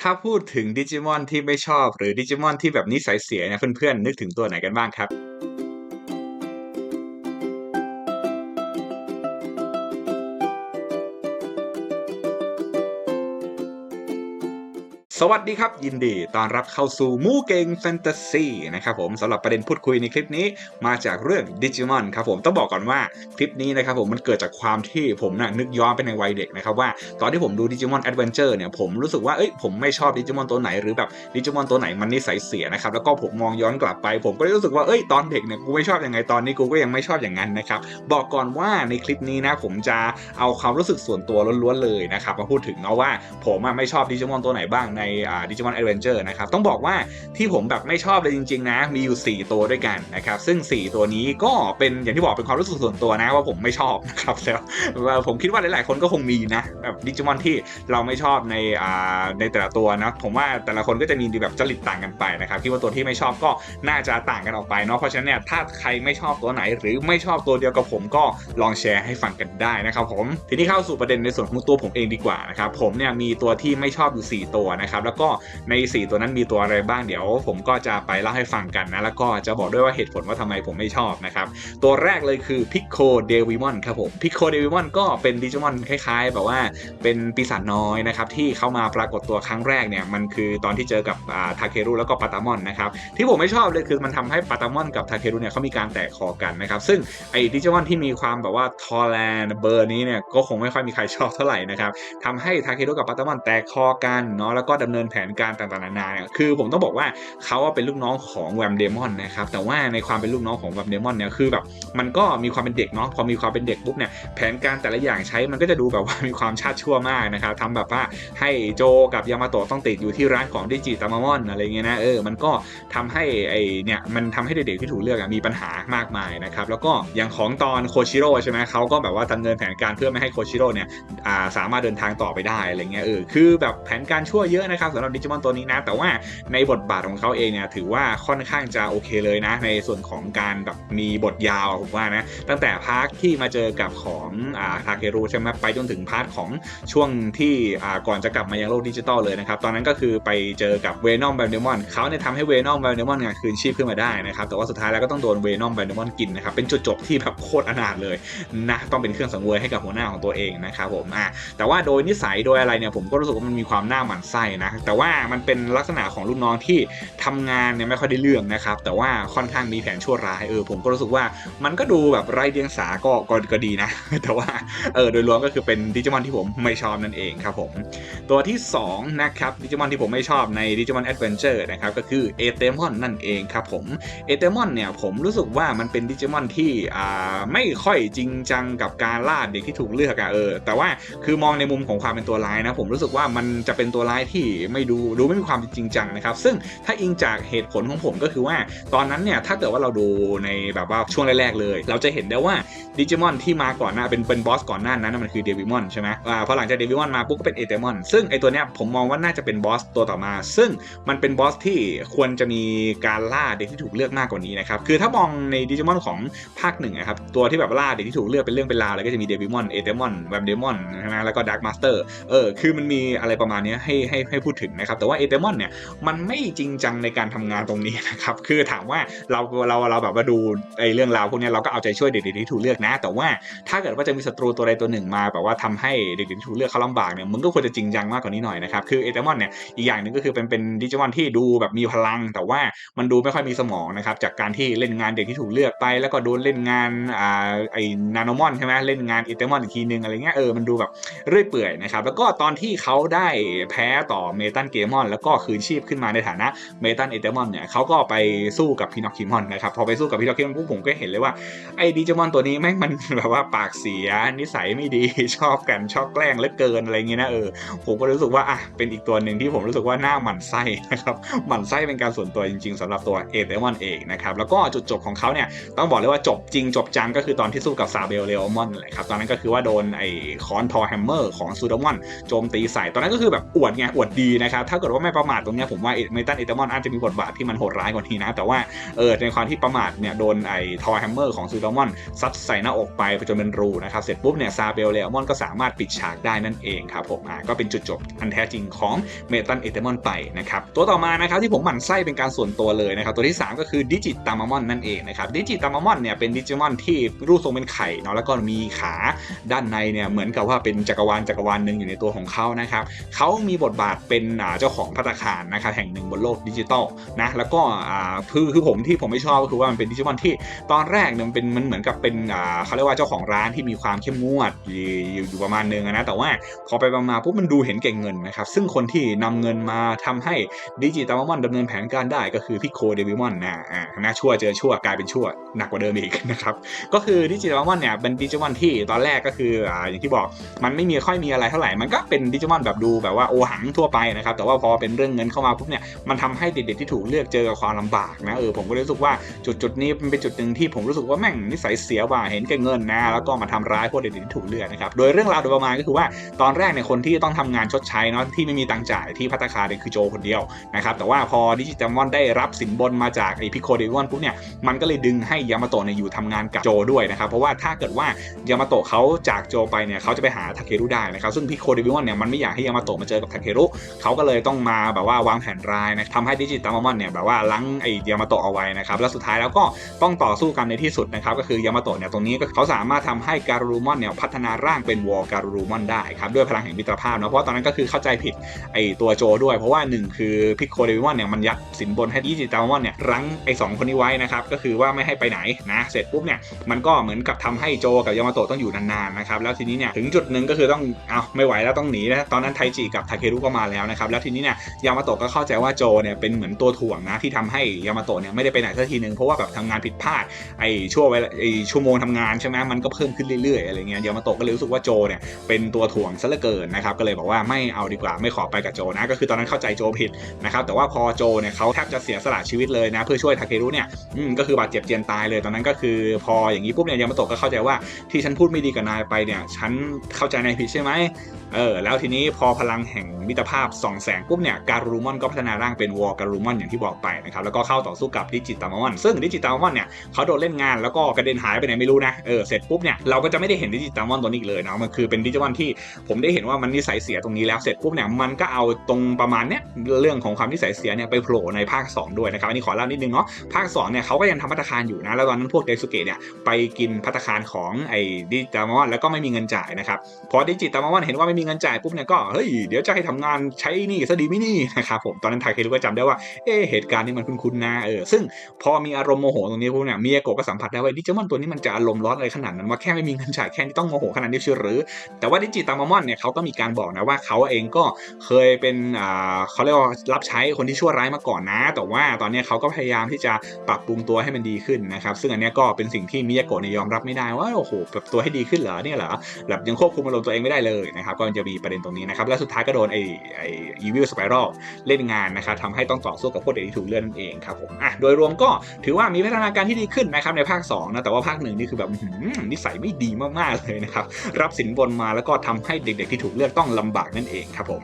ถ้าพูดถึงดิจิมอนที่ไม่ชอบหรือดิจิมอนที่แบบนิสัยเสียเนี่ยเพื่อนๆนึกถึงตัวไหนกันบ้างครับ? สวัสดีครับ ยินดีต้อนรับเข้าสู่มูเก่งแฟนตาซีนะครับผมสำหรับประเด็นพูดคุยในคลิปนี้มาจากเรื่องดิจิมอนครับผมต้องบอกก่อนว่าคลิปนี้นะครับผมมันเกิดจากความที่ผมน่ะนึกย้อนไปในวัยเด็กนะครับว่าตอนที่ผมดูดิจิมอนแอดเวนเจอร์เนี่ยผมรู้สึกว่าเอ้ยผมไม่ชอบดิจิมอนตัวไหนหรือแบบดิจิมอนตัวไหนมันนิสัยเสียนะครับแล้วก็ผมมองย้อนกลับไป ผมก็รู้สึกว่าเอ้ยตอนเด็กเนี่ยกูไม่ชอบยังไงตอนนี้กูก็ยังไม่ชอบอย่างนั้นนะครับบอกก่อนว่าในคลิปนี้นะผมจะเอาความรู้สึกส่วนตัวล้วนๆเลยนะครับมาพูดถึงเนาะว่าผมไม่ชอบดิจิมอนตัวไหนบ้างในดิจิมอนแอดเวนเจอร์นะครับ ต้องบอกว่าที่ผมแบบไม่ชอบเลยจริงๆนะ มีอยู่ 4 ตัวด้วยกันนะครับ ซึ่ง 4 ตัวนี้ก็เป็นอย่างที่บอกเป็นความรู้สึกส่วนตัวนะว่าผมไม่ชอบนะครับแล้วผมคิดว่าหลายๆ คนก็คงมีนะแบบดิจิมอนที่เราไม่ชอบในในแต่ละตัวนะผมว่าแต่ละคนก็จะมีแบบจริตต่างกันไปนะครับคิดว่าตัวที่ไม่ชอบก็น่าจะต่างกันออกไปเนาะเพราะฉะนั้นเนี่ยถ้าใครไม่ชอบตัวไหน หรือไม่ชอบตัวเดียวกับผมก็ลองแชร์ให้ฟังกันได้นะครับผมทีนี้เข้าสู่ประเด็นในส่วนของตัวผมเองดีกว่านะครับผมเนี่ยมีตัวที่ไม่ชอบอยู่ 4 ตัวนะครับแล้วก็ใน 4 ตัวนั้นมีตัวอะไรบ้างเดี๋ยว ผมก็จะไปเล่าให้ฟังกันนะแล้วก็จะบอกด้วยว่าเหตุผลว่าทำไมผมไม่ชอบนะครับตัวแรกเลยคือ Pico Devimon ครับผม Pico Devimon ก็เป็นดิจิมอนคล้ายๆ แบบว่าเป็นปีศาจน้อยนะครับที่เข้ามาปรากฏตัวครั้งแรกเนี่ยมันคือตอนที่เจอกับทาเครุแล้วก็ปาตามอนนะครับที่ผมไม่ชอบเลยคือมันทำให้ปาตามอนกับทาเครุเนี่ยเขามีการแตกคอกันนะครับซึ่งไอ้ดิจิมอนที่มีความแบบว่าทอแลนเบอร์นี้เนี่ยก็คงไม่ค่อยมีใครชอบเท่าไหร่นะครับทำให้ทาเครุกับปาตามอนแตกคอกันเนาะแล้วก็ดำเนินแผนการต่างๆนานาเนี่ยคือผมต้องบอกว่าเขาเป็นลูกน้องของแวมเดมอนนะครับแต่ว่าในความเป็นลูกน้องของแวมเดมอนเนี่ยคือแบบมันก็มีความเป็นเด็กเนาะพอมีความเป็นเด็กปุ๊บเนี่ยแผนการแต่ละอย่างใช้มันก็จะดูแบบว่ามีความชาติชั่วมากนะครับทำแบบว่าให้โจกับยามาโตะต้องติดอยู่ที่ร้านของดิจิตามามอนอะไรเงี้ยนะเออมันก็ทำให้ไอเนี่ยมันทำให้เด็กๆที่ถูกเลือกมีปัญหามากมายนะครับแล้วก็อย่างของตอนโคชิโร่ใช่ไหมเขาก็แบบว่าดำเนินแผนการเพื่อไม่ให้โคชิโร่เนี่ยสามารถเดินทางต่อไปได้อะไรเงี้ยเออคือแบบแผนการชั่วเยอะนะครับสำหรับดิจิมอนตัวนี้นะ แต่ว่าในบทบาทของเขาเองเนี่ยถือว่าค่อนข้างจะโอเคเลยนะ ในส่วนของการแบบมีบทยาวผมว่านะตั้งแต่พาร์ทที่มาเจอกับของอ่าทาเครุใช่ไหมไปจนถึงพาร์ทของช่วงที่อ่าก่อนจะกลับมายังโลกดิจิตอลเลยนะครับตอนนั้นก็คือไปเจอกับเวนอมแบนเดมอนเขาเนี่ยทำให้เวนอมแบนเดมอนเนี่ยคืนชีพขึ้นมาได้นะครับแต่ว่าสุดท้ายแล้วก็ต้องโดนเวนอมแบนเดมอนกินนะครับเป็นจุดจบที่แบบโคตรอนาถเลยนะต้องเป็นเครื่องสังเวยให้กับหัวหน้าของตัวเองนะครับผมอ่าแต่ว่าโดยนิสัยโดยอะไรเนี่ยผมก็รู้สึกว่ามันมีความหน้าหมันไส้นะแต่ว่ามันเป็นลักษณะของลูกน้องที่ทำงานเนี่ยไม่ค่อยได้เรื่องนะครับ แต่ว่าค่อนข้างมีแผนชั่วร้ายเออผมก็รู้สึกว่ามันก็ดูแบบไร้เดียงสาก็ก็ก็ดีนะ แต่ว่าเออโดยรวมก็คือเป็นดิจิมอนที่ผมไม่ชอบนั่นเองครับผม ตัวที่ 2 นะครับดิจิมอนที่ผมไม่ชอบในดิจิมอนแอดเวนเจอร์นะครับก็คือเอเตมอนนั่นเองครับผมเอเตมอนเนี่ยผมรู้สึกว่ามันเป็นดิจิมอนที่อ่าไม่ค่อยจริงจังกับการล่าเด็กที่ถูกเลือกอะเออแต่ว่าคือมองในมุมของความเป็นตัวร้ายนะผมรู้สึกว่ามันจะเป็นตัวร้ายที่ไม่ดูดูไม่มีความจริงจังนะครับ ซึ่งถ้าอิงจากเหตุผลของผมก็คือว่า ตอนนั้นเนี่ยถ้าเกิดว่าเราดูในแบบว่าช่วงแรกๆเลย เราจะเห็นได้ว่าดิจิมอนที่มาก่อนหน้าเป็นเป็นบอสก่อนหน้านั้นมันคือเดวิมอนใช่ไหมอ่าพอหลังจากเดวิมอนมาปุ๊บก็เป็นเอเตมอนซึ่งไอตัวเนี้ยผมมองว่าน่าจะเป็นบอสตัวต่อมา ซึ่งมันเป็นบอสที่ควรจะมีการล่าเด็กที่ถูกเลือกมากกว่านี้นะครับคือถ้ามองในดิจิมอนของภาคหนึ่งนะครับตัวที่แบบล่าเด็กที่ถูกเลือกเป็นเรื่องเป็นราวเลยก็จะมีเดวิมอนเอเตมอนแวมเดมอนใช่ไหมแล้วก็ดาร์กมาสเตอร์เออคือมันมีอะไรประมาณนี้ให้ให้ให้พูดถึงนะครับแต่ว่าเอเตมอนเนี่ยมันไม่จริงจังในการทำงานตรงนี้นะครับคือถามว่าเราเราเราแบบมาดูไอ้เรื่องราวพวกนี้เราก็เอาใจช่วยเด็กๆที่ถูกเลือกนะ แต่ว่าถ้าเกิดว่าจะมีศัตรูตัวใดตัวหนึ่งมาแบบว่าทำให้เด็กๆที่ถูกเลือกเขาลำบากเนี่ยมึงก็ควรจะจริงจังมากกว่านี้หน่อยนะครับคือเอเตมอนเนี่ยอีกอย่างหนึ่งก็คือเป็นเป็นดิจิมอนที่ดูแบบมีพลัง แต่ว่ามันดูไม่ค่อยมีสมองนะครับจากการที่เล่นงานเด็กที่ถูกเลือกไป แล้วก็โดนเล่นงานอ่าไอ้นาโนมอนใช่ไหมเล่นงานเอเตมอนอีกทีนึงอะไรเงี้ยเออมันดูแบบเรื่อยเปื่อยนะครับแล้วก็ตอนที่เขาได้แพ้ต่อเมตันเกมอน แล้วก็คืนชีพขึ้นมาในฐานะเมตันเอเตมอนเนี่ยเขาก็ไปสู้กับพินอคคิมอนนะครับพอไปสู้กับพินอคคิมอนปุ๊บผมก็เห็นเลยว่าไอ้ดิจิมอนตัวนี้แม่งมันแบบว่าปากเสียนิสัยไม่ดีชอบกันชอบแกล้งเลือเกินอะไรเงี้ยนะเออผมก็รู้สึกว่าอะเป็นอีกตัวหนึ่งที่ผมรู้สึกว่าหน้าหมันไส้นะครับหมันไส้เป็นการส่วนตัวจริง ๆสำหรับตัวเอเตมอนเองนะครับแล้วก็จุดจบของเขาเนี่ยต้องบอกเลยว่าจบจริงจบจังก็คือตอนที่สู้กับซาเบลเลโอมอนแหละครับตอนนั้นก็คือว่าโดนไอ้คอนทอแฮมเมอร์ของซูดามอนโจมตีใส่ตอนนั้นก็คือแบบอวดไงอวดดนะครับถ้าเกิดว่าไม่ประมาทตรงนี้ผมว่าเมตันเอตามอนอาจจะมีบทบาทที่มันโหดร้ายกว่านี้นะแต่ว่าเออในความที่ประมาทเนี่ยโดนไอ้ทอร์แฮมเมอร์ของซูดามอนซัดใส่หน้าอกไปจนเป็นรูนะครับเสร็จปุ๊บเนี่ยซาเบลเลอมอนก็สามารถปิดฉากได้นั่นเองครับผมอ่าก็เป็นจุดจบอันแท้จริงของเมตันเอตามอนไปนะครับตัวต่อมานะครับที่ผมหมั่นไส้เป็นการส่วนตัวเลยนะครับตัวที่ 3 ก็คือดิจิตามามอนนั่นเองนะครับดิจิตามามอนเนี่ยเป็นดิจิมอนที่รูปทรงเป็นไข่เนาะแล้วก็มีขาด้านในเนี่ยเหมือนกับว่าเป็นจักรวาลจักรวาลหนึ่งอยู่ในตัวของเขานะครับเขามีบทบาทเป็นเจ้าของพัตตาคารนะครับแห่งหนึ่งบนโลกดิจิตอลนะแล้วก็คือคือผมที่ผมไม่ชอบก็คือว่ามันเป็นดิจิมอนที่ตอนแรกเนี่ยมันเป็นมันเหมือนกับเป็นเขาเรียกว่าเจ้าของร้านที่มีความเข้มงวดอยู่อยู่ประมาณนึงนะแต่ว่าพอไปมาๆปุ๊บมันดูเห็นเก่งเงินนะครับซึ่งคนที่นำเงินมาทำให้ดิจิตามามอนดำเนินแผนการได้ก็คือพี่โคเดวิมอนนะอ่านะชั่วเจอชั่วกลายเป็นชั่วหนักกว่าเดิมอีกนะครับก็คือดิจิตอลมอนเนี่ยเป็นดิจิมอนที่ตอนแรกก็คืออ่าอย่างที่บอกมันไม่มีค่อยมีอะไรเท่าไหร่มันก็เป็นดิจิมอนแบบดูแบบว่าโอหังทั่วไปนะครับแต่ว่าพอเป็นเรื่องเงินเข้ามาปุ๊บเนี่ยมันทำให้เด็กๆที่ถูกเลือกเจอกับความลำบากนะเออผมก็รู้สึกว่าจุดจุดๆนี้เป็นจุดหนึ่งที่ผมรู้สึกว่าแม่งนิสัยเสียว่าเห็นแก่เงินนะแล้วก็มาทำร้ายพวกเด็กๆที่ถูกเลือกนะครับโดยเรื่องราวโดยประมาณก็คือว่าตอนแรกเนี่ยคนที่ต้องทำงานชดใช้เนาะที่ไม่มีตังค์จ่ายที่พัตคาเนี่ยคือโจคนเดียวนะครับแต่ว่าพอดิจิตอลมอนได้รับสินบนมาจากไอพิโคเดวิมอนปุ๊บเนี่ยมันก็เลยดึงให้ยามาโตะเนี่ยอยู่ทำงานกับโจด้วยนะครับเพราะว่าถ้าเกิดว่ายามาโตะเขาจากโจไปเนี่ยเขาจะไปหาทาเครุได้นะครับซึ่งพิโคเดวิมอนเนี่ยมันไม่อยากให้ยามาโตะมาเจอกับทาเครุเขาก็เลยต้องมาแบบว่าวางแผนร้ายนะทำให้ดิจิตอลมอนเนี่ยแบบว่าลังไอยามาโตะเอาไว้นะครับแล้วสุดท้ายแล้วก็ต้องต่อสู้กันในที่สุดนะครับก็คือยามาโตะเนี่ยตรงนี้ก็เขาสามารถทำให้การูมอนเนี่ยพัฒนาร่างเป็นวอลการูมอนได้ครับด้วยพลังแห่งมิตรภาพนะเพราะตอนนั้นก็คือเข้าใจผิดไอตัวโจด้วย เพราะว่าหนึ่งคือพิโคเดวิมอนเนี่ยมันยัดสินบนให้ดิจิตอลมอนเนี่ยรั้งไอสองคนนี้ไว้นะครับก็คือว่าไม่ให้ไปไหนนะเสร็จปุ๊บเนี่ยมันก็เหมือนกับทำให้โจกับยามาโตะต้องอยู่นานๆนะครับแล้วทีนี้เนี่ยถึงจุดหนึ่งก็คือต้องเอาไม่ไหวแล้วต้องหนีนะตอนนั้นไทจิกับทาเครุก็มาแล้วนะครับแล้วทีนี้เนี่ยยามาโตะก็เข้าใจว่าโจเนี่ยเป็นเหมือนตัวถ่วงนะที่ทำให้ยามาโตะเนี่ยไม่ได้ไปไหนสักทีนึงเพราะว่าแบบทำงานผิดพลาดไอ้ช่วงเวลาไอ้ชั่วโมงทำงานใช่ไหมมันก็เพิ่มขึ้นเรื่อยๆอะไรเงี้ยยามาโตะก็เลยรู้สึกว่าโจเนี่ยเป็นตัวถ่วงซะเหลือเกินนะครับก็เลยบอกว่าไม่เอาดีกว่าไม่ขอไปกับโจนะก็คือตอนนั้นเข้าใจโจผิดนะครับแต่ว่าพอโจเนี่ยเขาแทบจะเสียสละชีวิตเลยนะเพื่อช่วยทาเครุเนี่ยอืมก็คือบาดเจ็บเจียนตายเลยตอนนั้นก็คือ พออย่างนี้ปุ๊บเนี่ยยามาโตะก็เข้าใจว่าที่ฉันพูดไม่ดีกับนายไปเนี่ยฉันเข้าใจนายผิดใช่ไหม เออแล้วทีนี้พอพลังแห่งมิตรภาพส่องแสงปุ๊บเนี่ยการูมอนก็พัฒนาร่างเป็นวอลการูมอนอย่างที่บอกไปนะครับแล้วก็เข้าต่อสู้กับดิจิตามอนซึ่งดิจิตามอนเนี่ยเขาโดนเล่นงานแล้วก็กระเด็นหายไปไหนไม่รู้นะเออเสร็จปุ๊บเนี่ยเราก็จะไม่ได้เห็นดิจิตามอนตัวนี้อีกเลยเนาะมันคือเป็นดิจิมอนที่ผมได้เห็นว่ามันนิสัยเสียตรงนี้แล้วเสร็จปุ๊บเนี่ยมันก็เอาตรงประมาณเนี้ยเรื่องของความนิสัยเสียเนี่ยไปโผล่ในภาค 2 ด้วยนะครับอันนี้ขอเล่านิดนึงเนาะภาค2เนี่ยเขาก็ยังทำพัตตาคารอยู่นะแล้วตอนนั้นพวกเดซุเกะเนี่ยไปกินพัตคารของไอ้ดิจิตามอนแล้วก็ไม่มีเงินจ่ายนะครับพอดิจิตามอนเห็นว่าไม่มีีเงินจ่ายปุ๊บเนี่ยก็เฮ้ยเดี๋ยวจะให้ทำงานใช้นี่ซะดีไม่นี่นะครับผมตอนนั้นทาเครุก็จำได้ว่าเอ๊ะเหตุการณ์นี้มันคุ้นๆนะเออซึ่งพอมีอารมณ์โมโหตรงนี้ปุ๊บเนี่ยมิยาโกะก็สัมผัสได้ว่าดิจิมอนตัวนี้มันจะอารมณ์ร้อนอะไรขนาดนั้นว่าแค่ไม่มีเงินจ่ายแค่นี้ต้องโมโหขนาดนี้เชียวหรือ แต่ว่าดิจิตามามอนเนี่ยเขาก็มีการบอกนะว่าเขาเองก็เคยเป็นอ่าเขาเรียกว่ารับใช้คนที่ชั่วร้ายมาก่อนนะ แต่ว่าตอนนี้เขาก็พยายามที่จะปรับปรุงตัวให้มันดีขึ้นนะครับซึ่งอันนี้ก็เป็นสิ่งที่มิยาโกะเนี่ยยอมรับไม่ได้ว่าโอ้โหปรับตัวให้ดีขึ้นเหรอเนี่ยเหรอแบบยังควบคุมอารมณ์ตัวเองไม่ได้เลยนะครับก็จะมีประเด็นตรงนี้นะครับ และสุดท้ายก็โดนไอ้ไอ้อีวิลสไปรัลเล่นงานนะครับทำให้ต้องต่อสู้กับพวกเด็กที่ถูกเลื่อนนั่นเองครับผมอะโดยรวมก็ถือว่ามีพัฒนาการที่ดีขึ้นนะครับในภาค2นะแต่ว่าภาคหนึ่งนี่คือแบบนิสัยไม่ดีมากๆเลยนะครับรับสินบนมาแล้วก็ทำให้เด็กๆที่ถูกเลือกต้องลำบากนั่นเองครับผม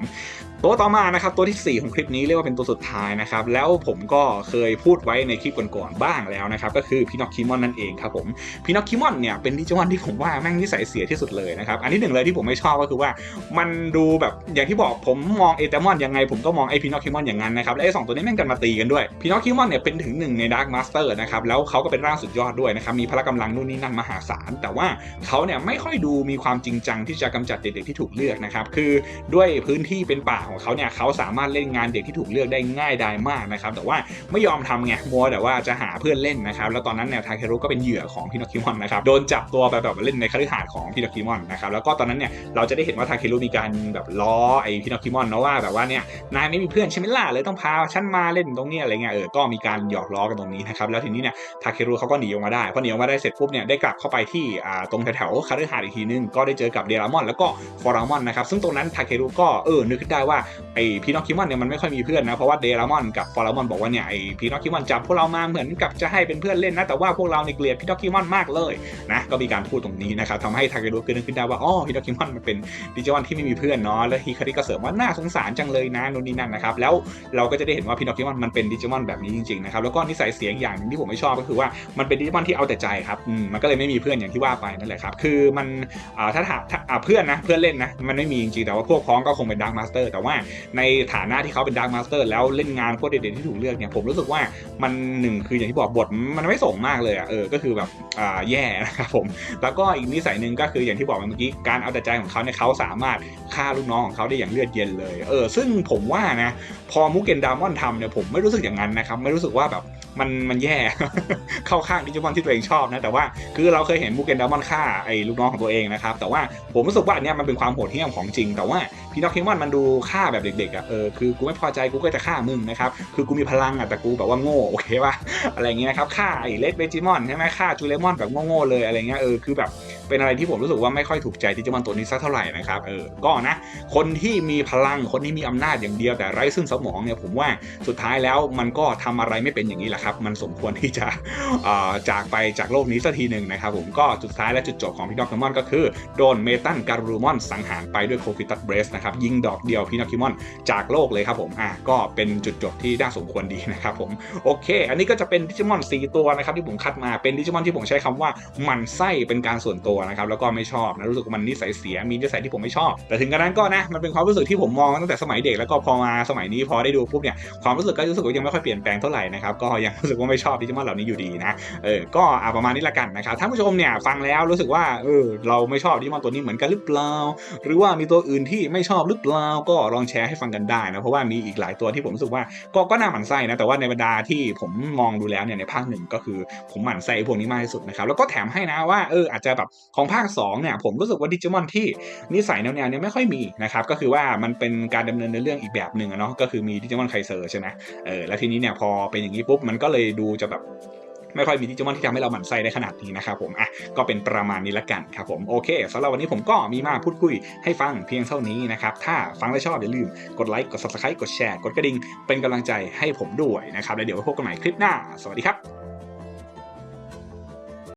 ตัวต่อมานะครับตัวทีสี่ 4 ของคลิปนี้เรียกว่าเป็นตัวสุดท้ายนะครับแล้วผมก็เคยพูดไว้ในคลิปก่อนๆบ้างแล้วนะครับก็คือพินอคคิมอนนั่นเองครับผมพินอคคิมอนเนี่ยเป็นดิจิมอนที่ผมว่าแม่งนิสัยเสียที่สุดเลยนะครับอันที่หนึ่งเลยที่ผมไม่ชอบก็คือว่า มันดูแบบอย่างที่บอกผมมองเอเตมอนยังไงผมก็มองไอพินอคคิมอนอย่างนั้นนะครับและไอสองตัวนี้แม่งกันมาตีกันด้วยพินอคคิมอนเนี่ยเป็นถึงหนึ่งในดาร์กมาสเตอร์นะครับแล้วเขาก็เป็นร่างสุดยอดด้วยนะครับมีพละกำลังนู่นนี่นั่นมหาศาลแต่ว่าเขาเนี่ยไม่ค่อยดูมีความจริงจังที่จะกำจัดเด็กๆที่ถูกเลือกนะครับคือด้วยพื้นที่เป็นป่าของเขาเนี่ยเขาสามารถเล่นงานเด็กที่ถูกเลือกได้ง่ายดายมากนะครับแต่ว่าไม่ยอมทำไงมัวแต่ว่าจะหาเพื่อนเล่นนะครับแล้วตอนนั้นเนี่ยทาเครุก็เป็นเหยื่อของพินอคิมอนนะครับโดนจับตัวไปแบบเล่นในคฤหาสน์ของพินอคิมอนนะครับแล้วก็ตอนนั้นเนี่ยเราจะได้เห็นว่าทาเครุมีการแบบล้อไอพินอคิมอนนะว่าแบบว่าเนี่ยนายไม่มีเพื่อนใช่ไหมล่ะเลยต้องพาฉันมาเล่นตรงเนี้ยอะไรเงี้ยเออก็มีการหยอกล้อกันตรงนี้นะครับแล้วทีนี้เนี่ยทาเครุเขาก็หนีออกมาได้พอหนีออกมาได้เสร็จปุ๊บเนี่ยได้กลับเข้าไปที่อ่าตรงแถวๆคฤหาสน์อีกทีนึงก็ได้เจอกับเดรามอนแล้วก็ฟอรามอนนะครับซึ่งตรงนั้นทาเครุก็เออนึกขึ้นได้ว่าว่าไอพีนอคิมอนเนี่ยมันไม่ค่อยมีเพื่อนนะเพราะว่าเดรามอนกับฟอรามอนบอกว่าเนี่ยไอพีนอคิมอนจับพวกเรามาเหมือนกับจะให้เป็นเพื่อนเล่นนะแต่ว่าพวกเราเนี่ยเกลียดพีนอคิมอนมากเลยนะก็มีการพูดตรงนี้นะครับทำให้ทาเกโดเกิดขึ้นได้ว่าอ๋อพีนอคิมอนมันเป็นดิจิมอนที่ไม่มีเพื่อนเนาะแล้วฮิคาริก็เสริมว่าน่าสงสารจังเลยนะนู่นนี่นั่นนะครับแล้วเราก็จะได้เห็นว่าพีนอคิมอนมันเป็นดิจิมอนแบบนี้จริงๆนะครับแล้วก็นิสัยเสียงอย่างหนึงที่ผมไม่ชอบก็คือว่ามันเป็นดิจิมอนที่เอาแต่ใจครับอืมมันก็เลยไม่มีเพื่อนอย่างที่ว่าไปนั่นแหละครับคือมันอ่าถ้าถ้าอ่าเพื่อนนะเพื่อนเล่นนะมันไม่มีจริงๆแต่ว่าพวกพ้องก็คงเป็นดาร์ m มาสเตอร์แต่ว่าในฐานะที่เขาเป็นดาร์ m มาสเตอร์แล้วเล่นงานโคตรเด่นๆที่ถูกเลือกเนี่ยผมรู้สึกว่ามันหนึ่งคืออย่างที่บอกบทมันไม่ส่งมากเลยอะเออก็คือแบบอ่าแย่นะครับผม แล้วก็อีกนิสัยหนึ่งก็คืออย่างที่บอกเมื่อกี้การเอาแต่ใจของเขาเนี่ยเขาสามารถฆ่าลูกน้องของเขาได้อย่างเลือดเย็นเลยเออซึ่งผมว่านะพอมุกเกนดามอนทำเนี่ยผมไม่รู้สึกอย่างนั้นนะครับไม่รู้สึกว่าแบบ มันมันแย่ เข้าข้างดิจิมอนที่ตัวเองชอบนะแต่ว่าคือเราเคยเห็นบูเกนดามอนฆ่าไอ้ลูกน้องของตัวเองนะครับแต่ว่าผมรู้สึกว่าอันเนี้ยมันเป็นความโหดเหี้ยมของจริง แต่ว่าพีนอคเคมอนมันดูฆ่าแบบเด็กๆอะเออคือกูไม่พอใจกูก็จะฆ่ามึงนะครับคือกูมีพลังอะแต่กูแบบว่าโง่โอเคป่ะอะไรเงี้ยนะครับฆ่าไอ้เลดเบจิมอนใช่ไหมฆ่าจูเลมอนแบบโง่ๆเลยอะไรเงี้ยเออคือแบบ เป็นอะไรที่ผมรู้สึกว่าไม่ค่อยถูกใจดิจิมอนตัวนี้สักเท่าไหร่นะครับเออก็นะคนที่มีพลังคนที่มีอำนาจอย่างเดียวแต่ไร้ซึ่งสมองเนี่ยผมว่าสุดท้ายแล้วมันก็ทำอะไรไม่เป็นอย่างนี้แหละครับ มันสมควรที่จะเอ่อจากไปจากโลกนี้สักทีหนึ่งนะครับผมก็สุดท้ายและจุดจบของพี่นอคิมอนก็คือโดนเมตันการูมอนสังหารไปด้วยโคฟิตัสเบรสนะครับยิงดอกเดียวพี่นอคิมอนจากโลกเลยครับผมอะก็เป็นจุดจบที่น่าสมควรดีนะครับผมโอเค อันนี้ก็จะเป็นดิจิมอน4ตัวนะครับที่ผมคัดมาเป็นดิจิมอนที่ผมใช้คำว่ามันไส้เป็นการส่วนตัวนะครับแล้วก็ไม่ชอบนะรู้สึกว่ามันนิสัยเสียมีนิสัยที่ผมไม่ชอบ แต่ถึงกระนั้นก็นะมันเป็นความรู้สึกที่ผมมองตั้งแต่สมัยเด็กแล้วก็พอมาสมัยนี้พอได้ดูปุ๊บเนี่ยความรู้สึกก็รู้สึกว่ายังไม่ค่อยเปลี่ยนแปลงเท่าไหร่นะครับก็ยังรู้สึกว่าไม่ชอบดิจิมอนเหล่านี้อยู่ดีนะเออก็อะประมาณนี้ละกันนะครับท่านผู้ชมเนี่ยฟังแล้วรู้สึกว่าเออเราไม่ชอบดิจิมอนตัวนี้เหมือนกันหรือเปล่าหรือว่ามีตัวอื่นที่ไม่ชอบหรือเปล่าก็ลองแชร์ให้ฟังกันได้นะเพราะว่ามีอีกหลายตัวที่ผมรู้สึกว่าก็ก็น่าหมั่นไส้นะแต่ว่าในบรรดาที่ผมมองดูแล้วเนี่ยในภาคหนึ่งก็คือผมหมั่นไส้พวกนี้มากที่สุดนะครับแล้วก็แถมให้นะว่าเอออาจจะแบบของภาคสองเนี่ยผมรู้สึกว่าดิจิมอนที่นิสัยแนวๆเนี้ไม่ค่อยมีนะครับก็คือว่ามันเป็นการดำเนินในเรื่องอีกแบบหนึ่งอะเนาะก็คือมีดิจิมอนไคเซอร์ใช่ไหมเออแล้วทีนี้เนี่ยพอเป็นอย่างนี้ปุ๊บมันก็เลยดูจะแบบไม่ค่อยมีดิจิมอนที่ทำให้เราหมั่นไส้ได้ขนาดนี้นะครับผมอะก็เป็นประมาณนี้ละกันครับผมโอเคสำหรับวันนี้ผมก็มีมาพูดคุยให้ฟังเพียงเท่านี้นะครับ ถ้าฟังแล้วชอบอย่าลืมกดไลค์กด subscribe กดแชร์กดกระดิ่งเป็นกำลังใจให้ผมด้วยนะครับ แล้วเดี๋ยวไว้พบกันใหม่คลิปหน้า สวัสดีครับ